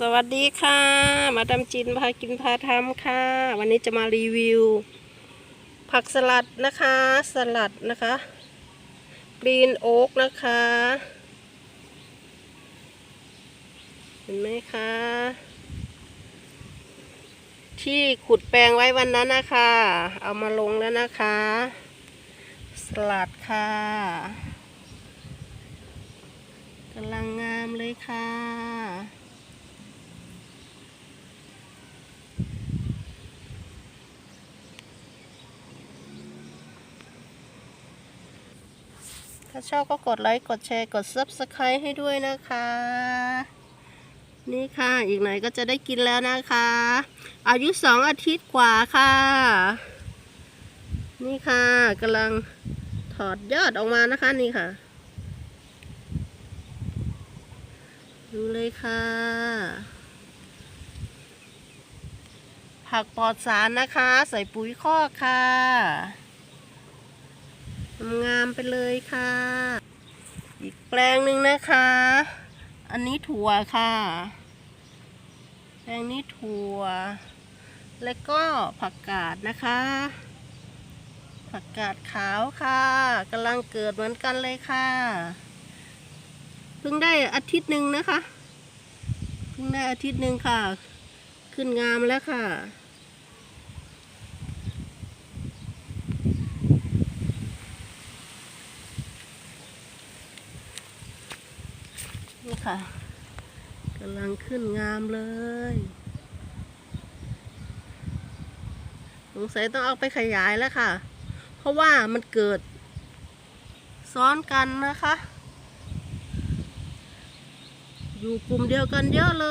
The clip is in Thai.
สวัสดีค่ะ มาดามจินพากินพาทำค่ะ วันนี้จะมารีวิว ผักสลัดนะคะ สลัดนะคะกรีนโอ๊กนะคะ เห็นไหมคะ ที่ขุดแปลงไว้วันนั้นนะคะ เอามาลงแล้วนะคะ สลัดค่ะกำลังงามเลยค่ะ ถ้าชอบก็กดไลค์กดแชร์กด Subscribe ให้ด้วยนะคะ นี่ค่ะ อีกหน่อยก็จะได้กินแล้วนะคะ อายุสองอาทิตย์กว่าค่ะ นี่ค่ะกำลังถอดยอดออกมานะคะนี่ค่ะ ดูเลยค่ะ ผักปลอดสารนะคะ ใส่ปุ๋ยคอกค่ะ งามไปเลยค่ะ อีกแปลงหนึ่งนะคะ อันนี้ถั่วค่ะ แปลงนี้ถั่ว แล้วก็ผักกาดนะคะ ผักกาดขาวค่ะกำลังเกิดเหมือนกันเลยค่ะเพิ่งได้อาทิตย์หนึ่งนะคะเพิ่งได้อาทิตย์หนึ่งค่ะ ขึ้นงามแล้วค่ะ นี่ค่ะกำลังขึ้นงามเลยสงสัยต้องเอาไปขยายแล้วค่ะ เพราะว่ามันเกิด ซ้อนกันนะคะ อยู่กลุ่มเดียวกันเยอะเลย